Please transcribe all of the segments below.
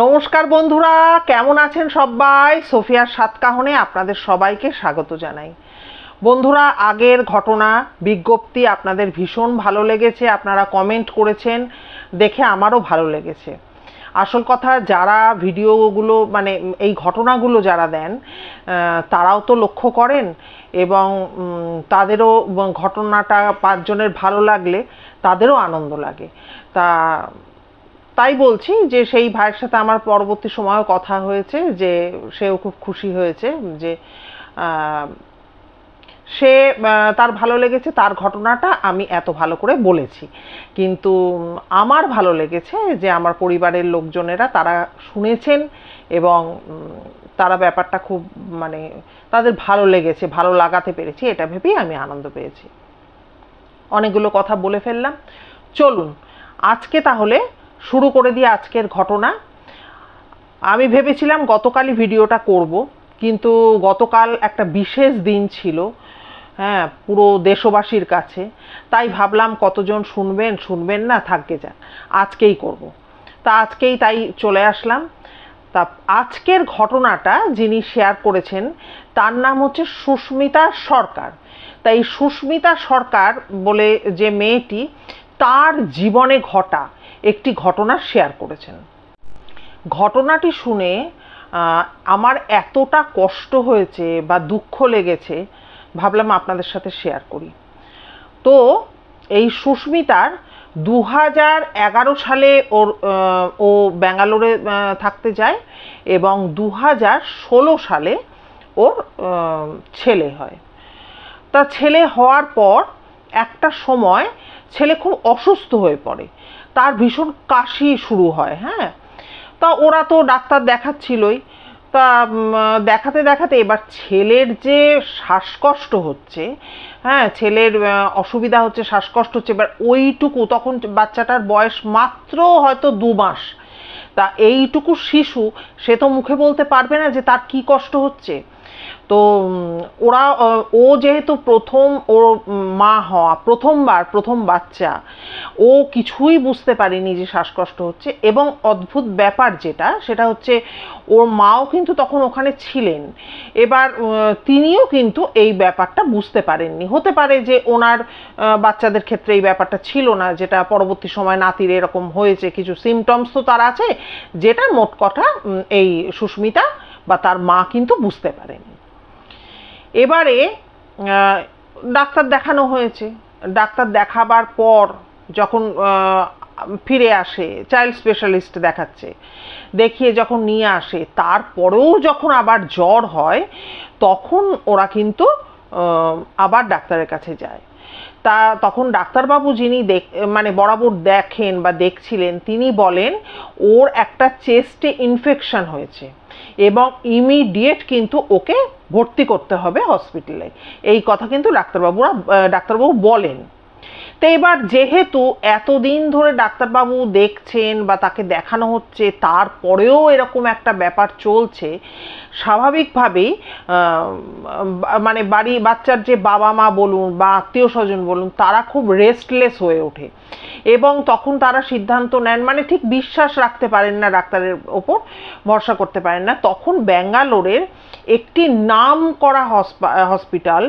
নমস্কার বন্ধুরা, কেমন আছেন সবাই? সোফিয়ার সাতকাহনে আপনাদের সবাইকে স্বাগত জানাই। বন্ধুরা, আগের ঘটনা, বিজ্ঞপ্তি আপনাদের ভীষণ ভালো লেগেছে, আপনারা কমেন্ট করেছেন, দেখে আমারও ভালো লেগেছে। আসল কথা, যারা ভিডিওগুলো মানে এই ঘটনাগুলো যারা দেন তারাও তো লক্ষ্য করেন এবং তাদেরও ঘটনাটা পাঁচজনের ভালো লাগলে, তাদেরও আনন্দ লাগে। তা তাই বলছি যে সেই ভাইয়ের সাথে আমার পরবর্তী সময়েও কথা হয়েছে, যে সেও খুব খুশি হয়েছে, যে সে তার ভালো লেগেছে, তার ঘটনাটা আমি এত ভালো করে বলেছি। কিন্তু আমার ভালো লেগেছে যে আমার পরিবারের লোকজনেরা তারা শুনেছেন এবং তারা ব্যাপারটা খুব মানে তাদের ভালো লেগেছে, ভালো লাগাতে পেরেছি, এটা ভেবেই আমি আনন্দ পেয়েছি। অনেকগুলো কথা বলে ফেললাম। চলুন, আজকে তাহলে শুরু করে দিয়ে আজকের ঘটনা। আমি ভেবেছিলাম গতকালই ভিডিওটা করব, কিন্তু গতকাল একটা বিশেষ দিন ছিল হ্যাঁ পুরো দেশবাসীর কাছে। তাই ভাবলাম কতজন শুনবেন শুনবেন না, থাকবে যান আজকেই করব। তা আজকেই তাই চলে আসলাম। তা আজকের ঘটনাটা যিনি শেয়ার করেছেন, তার নাম হচ্ছে সুস্মিতা সরকার। তাই সুস্মিতা সরকার বলে যে মেয়েটি তার জীবনে ঘটা একটি ঘটনা শেয়ার করেছেন। ঘটনাটি শুনে আমার এতটা কষ্ট হয়েছে বা দুঃখ লেগেছে, ভাবলাম আপনাদের সাথে শেয়ার করি। তো, এই সুস্মিতার দু হাজার এগারো সালে ওর ও ব্যাঙ্গালোরে থাকতে যায় এবং দু হাজার ষোলো সালে ওর ছেলে হয়। তা ছেলে হওয়ার পর একটা সময় ছেলে খুব অসুস্থ হয়ে পড়ে। তার ভীষণ কাশি শুরু হয় হ্যাঁ? তা ওরা তো ডাক্তার দেখাচ্ছিলই। তা দেখাতে দেখাতে এবার ছেলের যে শ্বাসকষ্ট হচ্ছে হ্যাঁ ছেলের অসুবিধা হচ্ছে, শ্বাসকষ্ট হচ্ছে, এবার ওইটুকু তখন বাচ্চাটার বয়স মাত্র হয়তো দু মাস। তা এইটুকু শিশু, সে তো মুখে বলতে পারবে না যে তার কি কষ্ট হচ্ছে। তো ওরা ও যেহেতু প্রথম ওর মা হওয়া, প্রথমবার, প্রথম বাচ্চা, ও কিছুই বুঝতে পারেনি যে শ্বাসকষ্ট হচ্ছে এবং অদ্ভুত ব্যাপার যেটা, সেটা হচ্ছে ওর মাও কিন্তু তখন ওখানে ছিলেন। এবার তিনিও কিন্তু এই ব্যাপারটা বুঝতে পারেননি। হতে পারে যে ওনার বাচ্চাদের ক্ষেত্রে এই ব্যাপারটা ছিল না, যেটা পরবর্তী সময় নাতির এরকম হয়েছে, কিছু সিমটমস তো তার আছে, যেটা মোট কথা এই সুস্মিতা বা তার মা কিন্তু বুঝতে পারেনি। এবারে ডাক্তার দেখানো হয়েছে। ডাক্তার দেখাবার পর যখন ফিরে আসে চাইল্ড স্পেশালিস্ট দেখাচ্ছে, দেখিয়ে যখন নিয়ে আসে, তারপরেও যখন আবার জ্বর হয়, তখন ওরা কিন্তু আবার ডাক্তারের কাছে যায়। তা তখন ডাক্তারবাবু যিনি দেখ মানে বরাবর দেখেন বা দেখছিলেন, তিনি বলেন, ওর একটা চেস্টে ইনফেকশন হয়েছে। এবং ইমিডিয়েট কিন্তু ওকে ভর্তি করতে হবে হসপিটালে এই কথা কিন্তু ডাক্তারবাবুরা ডাক্তারবাবু বলেন। তো এবার যেহেতু এতদিন ধরে ডাক্তারবাবু দেখছেন বা তাকে দেখানো হচ্ছে, তারপরেও এরকম একটা ব্যাপার চলছে স্বাভাবিকভাবেই মানে বাড়ি, বাচ্চার যে বাবা মা বলুন বা আত্মীয় স্বজন বলুন, তারা খুব রেস্টলেস হয়ে ওঠে। এবং তখন তারা সিদ্ধান্ত নেন মানে ঠিক বিশ্বাস রাখতে পারেন না, ডাক্তারের ওপর ভরসা করতে পারেন না। তখন ব্যাঙ্গালোরের একটি নাম করা হসপিটাল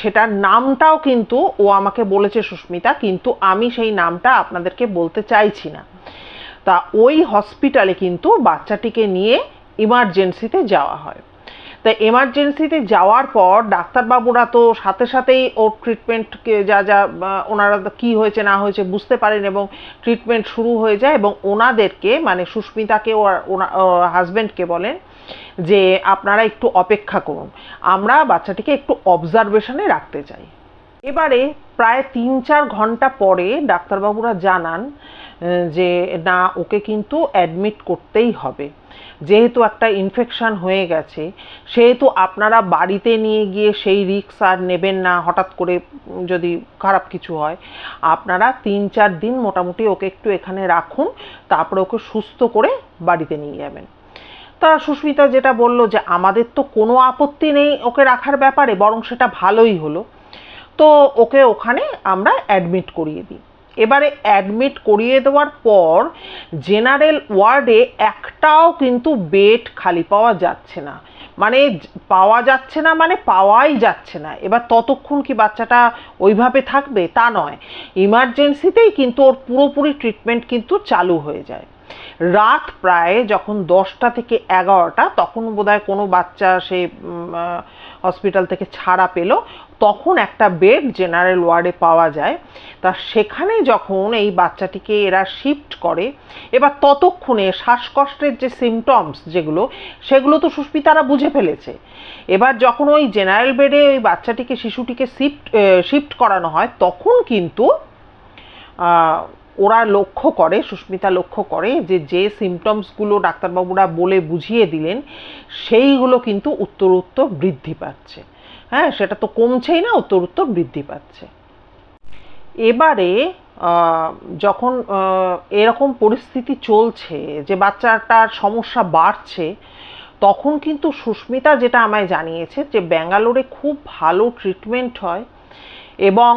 সেটার নামটাও কিন্তু, ও আমাকে বলেছে সুস্মিতা, কিন্তু আমি সেই নামটা আপনাদেরকে বলতে চাইছি না। তা ওই হসপিটালে কিন্তু বাচ্চাটিকে নিয়ে ইমার্জেন্সিতে যাওয়া হয়। তা এমার্জেন্সিতে যাওয়ার পর ডাক্তারবাবুরা তো সাথে সাথেই ওর ট্রিটমেন্টকে যা যা ওনারা কি হয়েছে, না হয়েছে বুঝতে পারেন এবং ট্রিটমেন্ট শুরু হয়ে যায় এবং ওনাদেরকে মানে সুস্মিতাকে ওর হাজব্যান্ডকে বলেন যে আপনারা একটু অপেক্ষা করুন। আমরা বাচ্চাটিকে একটু অবজারভেশনে রাখতে চাই। এবারে প্রায় তিন চার ঘণ্টা পরে ডাক্তারবাবুরা জানান যে না, ওকে কিন্তু অ্যাডমিট করতেই হবে। যেহেতু একটা ইনফেকশন হয়ে গেছে, সেহেতু আপনারা বাড়িতে নিয়ে গিয়ে সেই রিক্স আর নেবেন না, হঠাৎ করে যদি খারাপ কিছু হয়, আপনারা তিন চার দিন মোটামুটি ওকে একটু এখানে রাখুন, তারপরে ওকে সুস্থ করে বাড়িতে নিয়ে যাবেন। তা সুস্মিতা যেটা বলল যে, আমাদের তো কোনো আপত্তি নেই ওকে রাখার ব্যাপারে, বরং সেটা ভালোই হলো। তো ওকে ওখানে আমরা অ্যাডমিট করিয়ে দিই। এবারে অ্যাডমিট করিয়ে দেওয়ার পর জেনারেল ওয়ার্ডে একটাও কিন্তু বেড খালি পাওয়া যাচ্ছে না। মানে পাওয়া যাচ্ছে না মানে পাওয়াই যাচ্ছে না। এবার ততক্ষণ কি বাচ্চাটা ওইভাবে থাকবে? তা নয়। ইমার্জেন্সিতেই কিন্তু ওর পুরোপুরি ট্রিটমেন্ট কিন্তু চালু হয়ে যায়। রাত প্রায় যখন দশটা থেকে এগারোটা, তখন বোধহয় কোনো বাচ্চা সে হসপিটাল থেকে ছাড়া পেল। তখন একটা বেড জেনারেল ওয়ার্ডে পাওয়া যায়। তা সেখানে যখন এই বাচ্চাটিকে এরা শিফট করে, এবার ততক্ষণে শ্বাসকষ্টের যে সিমটমস যেগুলো, সেগুলো তো সুস্মিতারা বুঝে ফেলেছে। এবার যখন ওই জেনারেল বেডে ওই বাচ্চাটিকে, শিশুটিকে শিফট শিফট করানো হয়, তখন কিন্তু ওরা লক্ষ্য করে, সুস্মিতা লক্ষ্য করে যে যে সিমটমসগুলো ডাক্তারবাবুরা বলে বুঝিয়ে দিলেন, সেইগুলো কিন্তু উত্তর উত্তর বৃদ্ধি পাচ্ছে। হ্যাঁ সেটা তো কমছেই না উত্তর উত্তর বৃদ্ধি পাচ্ছে। এবারে যখন এরকম পরিস্থিতি চলছে যে বাচ্চাটার সমস্যা বাড়ছে, তখন কিন্তু সুস্মিতা যেটা আমায় জানিয়েছে যে ব্যাঙ্গালোরে খুব ভালো ট্রিটমেন্ট হয় এবং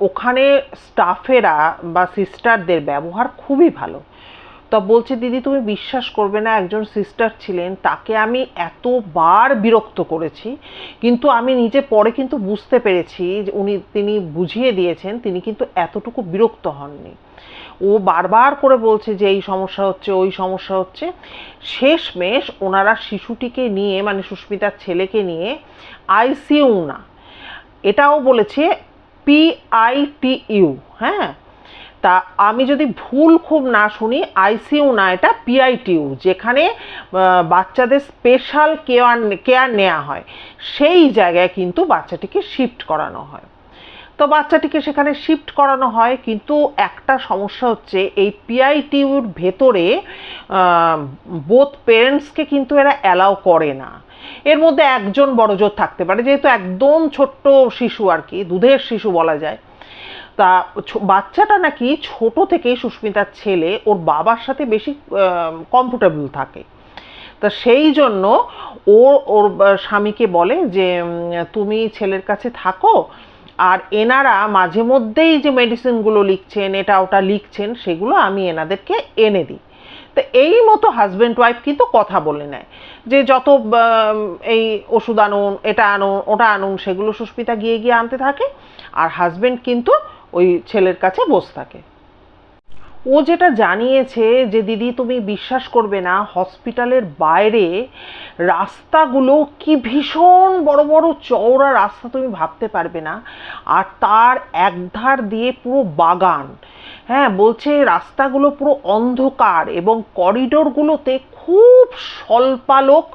ওখানে স্টাফেরা বা সিস্টারদের ব্যবহার খুবই ভালো। তা বলছে, দিদি, তুমি বিশ্বাস করবে না, একজন সিস্টার ছিলেন, তাকে আমি এতবার বিরক্ত করেছি, কিন্তু আমি নিজে পরে কিন্তু বুঝতে পেরেছি যে উনি, তিনি বুঝিয়ে দিয়েছেন, তিনি কিন্তু এতটুকু বিরক্ত হননি। ও বারবার করে বলছে যে, এই সমস্যা হচ্ছে, ওই সমস্যা হচ্ছে। শেষমেশ ওনারা শিশুটিকে নিয়ে মানে সুস্মিতার ছেলেকে নিয়ে আইসিইউ না। এটাও বলেছে পিআইটিইউ হ্যাঁ? তা আমি যদি ভুল খুব না শুনি আইসিইউ না, এটা পিআইটিইউ যেখানে বাচ্চাদের স্পেশাল কেয়ার কেয়ার নেওয়া হয়। সেই জায়গায় কিন্তু বাচ্চাটিকে শিফট করানো হয়। তো বাচ্চাটিকে সেখানে শিফট করানো হয়, কিন্তু একটা সমস্যা হচ্ছে, এই পিআইটিউর ভেতরে বোথ পেরেন্টসকে কিন্তু এরা অ্যালাউ করে না। এর মধ্যে একজন বড়জোর থাকতে পারে, যেহেতু একদম ছোট্ট শিশু আর কি, দুধের শিশু বলা যায়। তা বাচ্চাটা নাকি ছোট থেকেই সুস্মিতার ছেলে, ওর বাবার সাথে বেশি কমফোর্টেবল থাকে। তা সেই জন্য ওর ওর স্বামীকে বলে যে তুমি ছেলের কাছে থাকো, আর এনারা মাঝে মধ্যেই যে মেডিসিনগুলো লিখছেন, এটা ওটা লিখছেন, সেগুলো আমি এনাদেরকে এনে দিই। তো এই মতো হাজব্যান্ড ওয়াইফ কিন্তু কথা বলে নেয়। যে যত এই ওষুধ আনুন, এটা আনুন, ওটা আনুন, সেগুলো সুস্মিতা গিয়ে গিয়ে আনতে থাকে আর হাজব্যান্ড কিন্তু ওই ছেলের কাছে বসে থাকে। ও যেটা জানিয়েছে যে, দিদি, তুমি বিশ্বাস করবে না হসপিটালের বাইরে রাস্তাগুলো কি ভীষণ বড় বড় চওড়া রাস্তা তুমি ভাবতে পারবে না। আর তার একধার দিয়ে পুরো বাগান হ্যাঁ বলছে রাস্তাগুলো পুরো অন্ধকার এবং করিডোরগুলোতে খুব স্বল্পালোক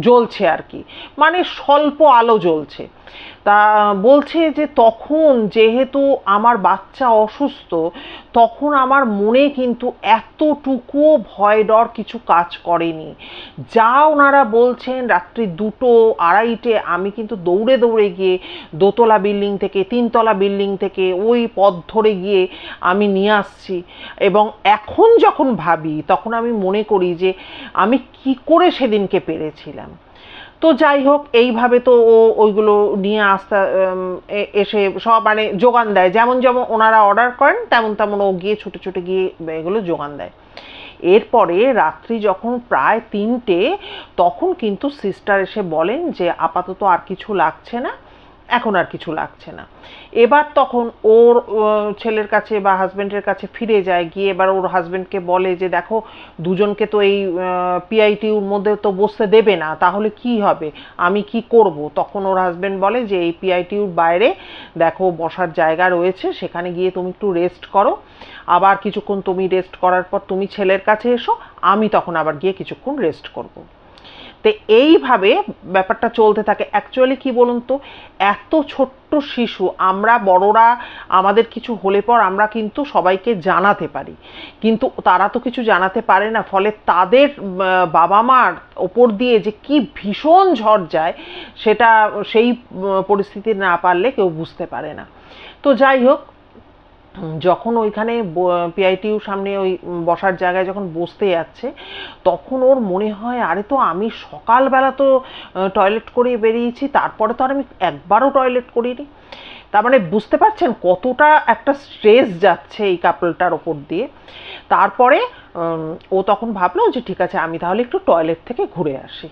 জ্বলছে আর কি। মানে স্বল্প আলো জ্বলছে। তা, বলছে যে তখন যেহেতু আমার বাচ্চা অসুস্থ, তখন আমার মনে কিন্তু এতটুকুও ভয় ডর কিছু কাজ করেনি। যা ওনারা বলছেন, রাত্রি দুটো, আড়াইটে, আমি কিন্তু দৌড়ে দৌড়ে গিয়ে দোতলা বিল্ডিং থেকে, তিনতলা বিল্ডিং থেকে ওই পথ ধরে গিয়ে আমি নিয়ে আসছি। এবং এখন যখন ভাবি, তখন আমি মনে করি যে আমি কি করে সেদিনকে পেরেছিলাম। তো যাই হোক, এইভাবে তো ও ওইগুলো নিয়ে আসতে এসে সব মানে যোগান দেয়। যেমন যেমন ওনারা অর্ডার করেন, তেমন তেমন ও গিয়ে ছুটে ছুটে গিয়ে এগুলো যোগান দেয়। এরপরে রাত্রি যখন প্রায় তিনটে, তখন কিন্তু সিস্টার এসে বলেন যে আপাতত আর কিছু লাগছে না। এখন আর কিছু লাগছে না। এবার তখন ওর ছেলের কাছে বা হাজবেন্ডের কাছে ফিরে যায়, গিয়ে এবার ওর হাজবেন্ডকে বলে যে, দেখো, দুজনকে তো এই পিআইটিউর মধ্যে তো বসতে দেবে না, তাহলে কি হবে? আমি কি করব? তখন ওর হাজবেন্ড বলে যে, এই পিআইটিউর বাইরে, দেখো, বসার জায়গা রয়েছে, সেখানে গিয়ে তুমি একটু রেস্ট করো। আবার কিছুক্ষণ তুমি রেস্ট করার পর তুমি ছেলের কাছে এসো, আমি তখন আবার গিয়ে কিছুক্ষণ রেস্ট করব। তো এইভাবে ব্যাপারটা চলতে থাকে। অ্যাকচুয়ালি কি বলুন তো? এত ছোট্ট শিশু, আমরা বড়রা আমাদের কিছু হলে পর আমরা কিন্তু সবাইকে জানাতে পারি। কিন্তু তারা তো কিছু জানাতে পারে না, ফলে তাদের বাবা মার ওপর দিয়ে যে কি ভীষণ ঝড় যায়, সেটা সেই পরিস্থিতি না পারলে কেউ বুঝতে পারে না। তো যাই হোক যখন ওইখানে পিআইটিউ সামনে ওই বসার জায়গায় যখন বসতে যাচ্ছে, তখন ওর মনে হয়, আরে তো আমি সকালবেলা তো টয়লেট করে বেরিয়েছি, তারপরে তো আর আমি একবারও টয়লেট করিনি। তার মানে বুঝতে পারছেন কতটা একটা স্ট্রেস যাচ্ছে এই কাপলটার ওপর দিয়ে। তারপরে ও তখন ভাবলো যে, ঠিক আছে, আমি তাহলে একটু টয়লেট থেকে ঘুরে আসি।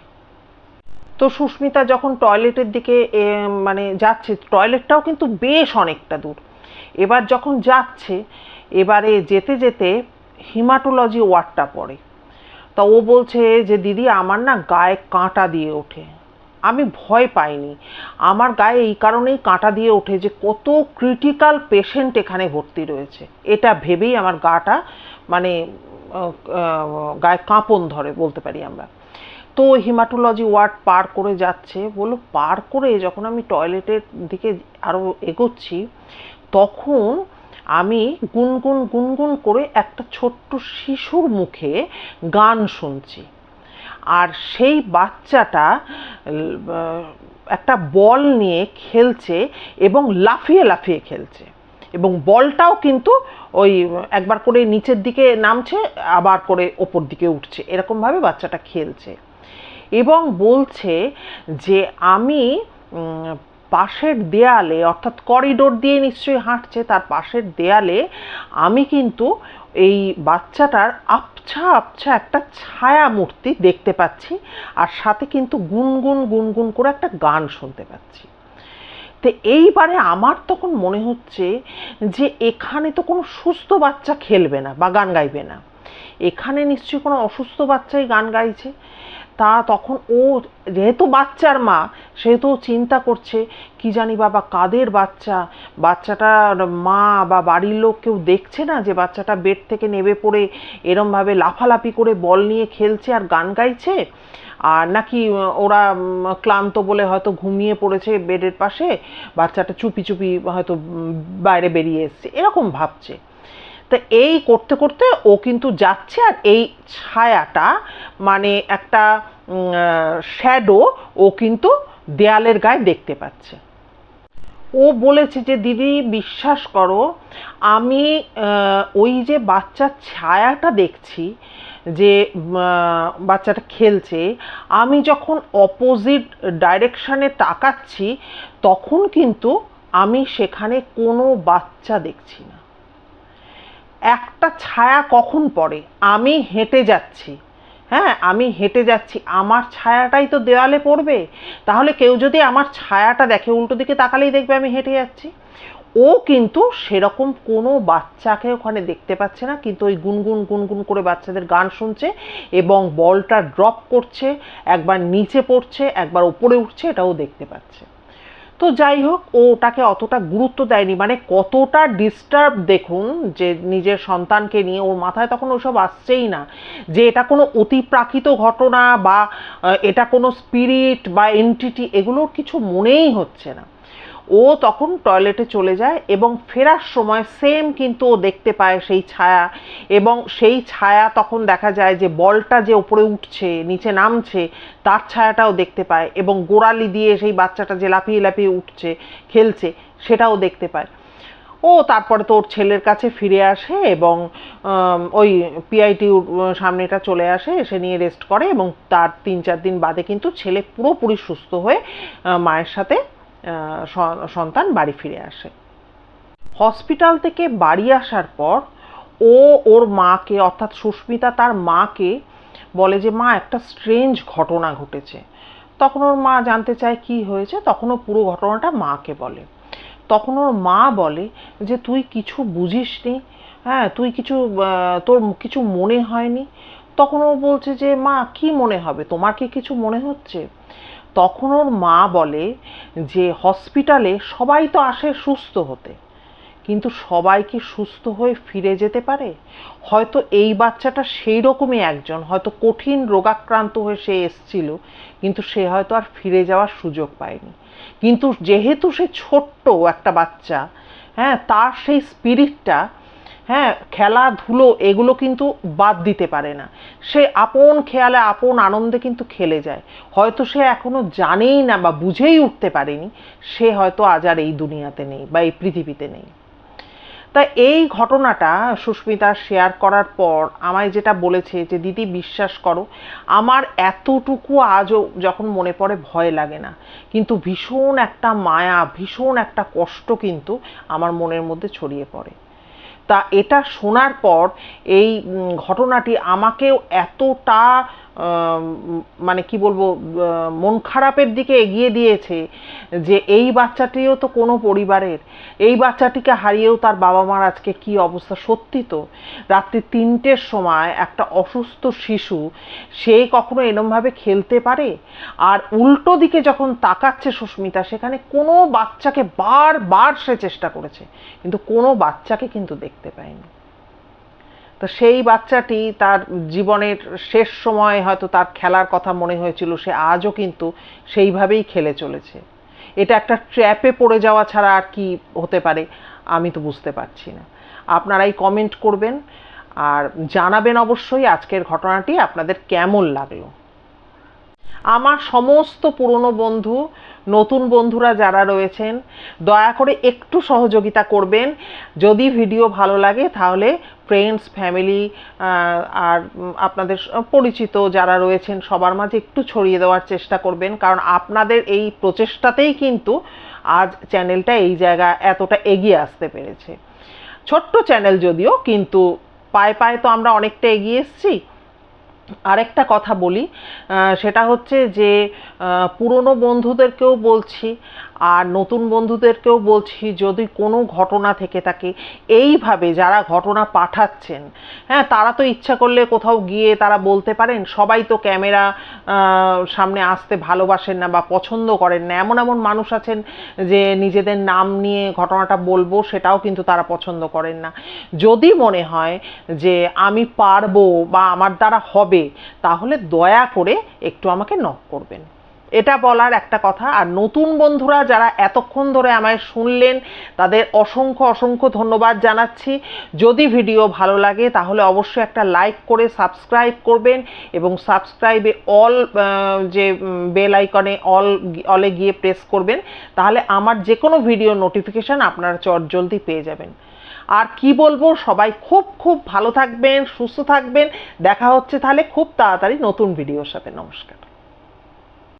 তো সুস্মিতা যখন টয়লেটের দিকে মানে যাচ্ছে টয়লেটটাও কিন্তু বেশ অনেকটা দূর। এবার যখন যাচ্ছে, এবারে যেতে যেতে হিমাটোলজি ওয়ার্ডটা পড়ে। তা ও বলছে যে, দিদি, আমার না গায়ে কাঁটা দিয়ে ওঠে। আমি ভয় পাইনি। আমার গায়ে এই কারণেই কাঁটা দিয়ে ওঠে যে, কত ক্রিটিক্যাল পেশেন্ট এখানে ভর্তি রয়েছে। এটা ভেবেই আমার গাটা মানে গায়ে কাঁপন ধরে বলতে পারি আমরা। তো হিমাটোলজি ওয়ার্ড পার করে যাচ্ছে। বলল, পার করে যখন আমি টয়লেটের দিকে আরও এগোচ্ছি তখন আমি গুনগুন গুনগুন করে একটা ছোট্ট শিশুর মুখে গান শুনছি। আর সেই বাচ্চাটা একটা বল নিয়ে খেলছে এবং লাফিয়ে লাফিয়ে খেলছে। এবং বলটাও কিন্তু ওই একবার করে নিচের দিকে নামছে, আবার করে ওপর দিকে উঠছে। এরকমভাবে বাচ্চাটা খেলছে। এবং বলছে যে আমি পাশের দেয়ালে, অর্থাৎ করিডোর দিয়ে নিশ্চয়ই হাঁটছে, তার পাশের দেয়ালে আমি কিন্তু এই বাচ্চাটার আবছা আবছা একটা ছায়া মূর্তি দেখতে পাচ্ছি আর সাথে কিন্তু গুনগুন গুনগুন করে একটা গান শুনতে পাচ্ছি। তো এইবারে আমার তখন মনে হচ্ছে যে এখানে তো কোনো সুস্থ বাচ্চা খেলবে না বা গান গাইবে না। এখানে নিশ্চয়ই কোনো অসুস্থ বাচ্চাই গান গাইছে। তা তখন ও যেহেতু বাচ্চার মা, সেহেতু চিন্তা করছে, কি জানি বাবা কাদের বাচ্চা? বাচ্চাটার মা বা বাড়ির লোক কেউ দেখছে না যে বাচ্চাটা বেড থেকে নেমে পড়ে এরমভাবে লাফালাফি করে বল নিয়ে খেলছে আর গান গাইছে? আর নাকি ওরা ক্লান্ত বলে হয়তো ঘুমিয়ে পড়েছে বেডের পাশে, বাচ্চাটা চুপি চুপি হয়তো বাইরে বেরিয়ে এসছে। এরকম ভাবছে। তা এই করতে করতে ও কিন্তু যাচ্ছে আর এই ছায়াটা মানে একটা শ্যাডো ও কিন্তু দেয়ালের গায়ে দেখতে পাচ্ছে। ও বলেছে যে, দিদি, বিশ্বাস করো, আমি ওই যে বাচ্চার ছায়াটা দেখছি, যে বাচ্চাটা খেলছে, আমি যখন অপোজিট ডাইরেকশানে তাকাচ্ছি, তখন কিন্তু আমি সেখানে কোনো বাচ্চা দেখছি না। একটা ছায়া কখন পড়ে? আমি হেঁটে যাচ্ছি। হ্যাঁ আমি হেঁটে যাচ্ছি। আমার ছায়াটাই তো দেওয়ালে পড়বে। তাহলে কেউ যদি আমার ছায়াটা দেখে, উল্টো দিকে তাকালেই দেখবে আমি হেঁটে যাচ্ছি। ও কিন্তু সেরকম কোনো বাচ্চাকে ওখানে দেখতে পাচ্ছে না, কিন্তু ওই গুনগুন গুনগুন করে বাচ্চাদের গান শুনছে এবং বলটা ড্রপ করছে, একবার নিচে পড়ছে, একবার ওপরে উঠছে, এটাও দেখতে পাচ্ছে। তো যাই হোক, ও ওটাকে অতটা গুরুত্ব দেয়নি। মানে কতটা ডিস্টার্ব দেখুন যে নিজের সন্তানকে নিয়ে ওর মাথায় তখন ওসব আসছেই না। যে এটা কোনো অতিপ্রাকৃত ঘটনা বা এটা কোনো স্পিরিট বা এন্টিটি এগুলোর কিছু মনেই হচ্ছে না। ও তখন টয়লেটে চলে যায় এবং ফেরার সময় সেম কিন্তু ও দেখতে পায় সেই ছায়া এবং সেই ছায়া তখন দেখা যায় যে বলটা যে ওপরে উঠছে, নিচে নামছে, তার ছায়াটাও দেখতে পায় এবং গোড়ালি দিয়ে সেই বাচ্চাটা যে লাফিয়ে লাফিয়ে উঠছে, খেলছে, সেটাও দেখতে পায়। ও তারপরে তো ওর ছেলের কাছে ফিরে আসে এবং ওই পিআইটির সামনেটা চলে আসে, এসে নিয়ে রেস্ট করে এবং তার তিন চার দিন বাদে কিন্তু ছেলে পুরোপুরি সুস্থ হয়ে মায়ের সাথে সন্তান বাড়ি ফিরে আসে। হসপিটাল থেকে বাড়ি আসার পর ও ওর মাকে, অর্থাৎ সুস্মিতা তার মাকে বলে যে, মা, একটা স্ট্রেঞ্জ ঘটনা ঘটেছে। তখন ওর মা জানতে চায় কি হয়েছে, তখন ও পুরো ঘটনাটা মাকে বলে। তখন ওর মা বলে যে, তুই কিছু বুঝিসনি? হ্যাঁ তুই কিছু তোর কিছু মনে হয়নি? তখন ও বলছে যে, মা, কি মনে হবে? তোমার কি কিছু মনে হচ্ছে? তখন ওর মা বলে যে হসপিটালে সবাই তো আসে সুস্থ হতে, কিন্তু সবাই কি সুস্থ হয়ে ফিরে যেতে পারে? হয়তো এই বাচ্চাটা সেই রকমই একজন, হয়তো কঠিন রোগাক্রান্ত হয়ে সে এসছিল, কিন্তু সে হয়তো আর ফিরে যাওয়ার সুযোগ পায়নি। কিন্তু যেহেতু সে ছোট্ট একটা বাচ্চা হ্যাঁ তার সেই স্পিরিটটা হ্যাঁ খেলাধুলো এগুলো কিন্তু বাদ দিতে পারে না। সে আপন খেয়ালে, আপন আনন্দে কিন্তু খেলে যায়। হয়তো সে এখনও জানেই না বা বুঝেই উঠতে পারেনি, সে হয়তো আজ আর এই দুনিয়াতে নেই বা এই পৃথিবীতে নেই। তা এই ঘটনাটা সুস্মিতা শেয়ার করার পর আমায় যেটা বলেছে যে, দিদি, বিশ্বাস করো, আমার এতটুকু আজও যখন মনে পড়ে ভয় লাগে না। কিন্তু ভীষণ একটা মায়া, ভীষণ একটা কষ্ট কিন্তু আমার মনের মধ্যে ছড়িয়ে পড়ে। তা এটা শোনার পর এই ঘটনাটি আমাকেও এতটা মানে কি বলব মন খারাপের দিকে এগিয়ে দিয়েছে যে এই বাচ্চাটিও তো কোনো পরিবারের। এই বাচ্চাটিকে হারিয়েও তার বাবা মার আজকে কি অবস্থা? সত্যি তো, রাত্রি তিনটের সময় একটা অসুস্থ শিশু, সে কখনো এরমভাবে খেলতে পারে? আর উল্টো দিকে যখন তাকাচ্ছে সুস্মিতা, সেখানে কোনো বাচ্চাকে বারবার সে চেষ্টা করেছে, কিন্তু কোনো বাচ্চাকে কিন্তু দেখতে পায়নি তো সেই বাচ্চাটি তার জীবনের শেষ সময় হয়তো তার খেলার কথা মনে হয়েছিল, সে আজও কিন্তু সেইভাবেই খেলে চলেছে। এটা একটা ট্র্যাপে পড়ে যাওয়া ছাড়া আর কি হতে পারে, আমি তো বুঝতে পারছি না। আপনারাই কমেন্ট করবেন, আর জানাবেন অবশ্যই আজকের ঘটনাটি আপনাদের কেমন লাগল। আমার সমস্ত পুরনো বন্ধু, নতুন বন্ধুরা যারা রয়েছেন, দয়া করে একটু সহযোগিতা করবেন। যদি ভিডিও ভালো লাগে তাহলে ফ্রেন্ডস ফ্যামিলি আর আপনাদের পরিচিত যারা রয়েছেন সবার মাঝে একটু ছড়িয়ে দেওয়ার চেষ্টা করবেন। কারণ আপনাদের এই প্রচেষ্টাতেই কিন্তু আজ চ্যানেলটা এই জায়গা এতটা এগিয়ে আসতে পেরেছে। ছোট্ট চ্যানেল যদিও, কিন্তু পায়ে পায়ে তো আমরা অনেকটা এগিয়ে এসেছি। আরেকটা কথা বলি সেটা হচ্ছে যে পুরনো বন্ধুদেরকেও বলছি আর নতুন বন্ধুদেরকেও বলছি, যদি কোনো ঘটনা থেকে থাকে, এইভাবে যারা ঘটনা পাঠাচ্ছেন হ্যাঁ তারা তো ইচ্ছা করলে কোথাও গিয়ে তারা বলতে পারেন, সবাই তো ক্যামেরা সামনে আসতে ভালোবাসেন না বা পছন্দ করেন না। এমন এমন মানুষ আছেন যে নিজেদের নাম নিয়ে ঘটনাটা বলব, সেটাও কিন্তু তারা পছন্দ করেন না। যদি মনে হয় যে আমি পারব বা আমার দ্বারা হবে, তাহলে দয়া করে একটু আমাকে নক করবেন। এটা বলার একটা কথা। আর নতুন বন্ধুরা যারা এতক্ষণ ধরে আমায় শুনলেন, তাদের অসংখ্য অসংখ্য ধন্যবাদ জানাচ্ছি। যদি ভিডিও ভালো লাগে, তাহলে অবশ্যই একটা লাইক করে সাবস্ক্রাইব করবেন এবং সাবস্ক্রাইবে অল যে বেল আইকনে অল, অলে গিয়ে প্রেস করবেন। তাহলে আমার যে কোনো ভিডিও নোটিফিকেশান আপনারা চটজলদি পেয়ে যাবেন। আর কি বলব, সবাই খুব খুব ভালো থাকবেন, সুস্থ থাকবেন। দেখা হচ্ছে তাহলে খুব তাড়াতাড়ি নতুন ভিডিওর সাথে। নমস্কার।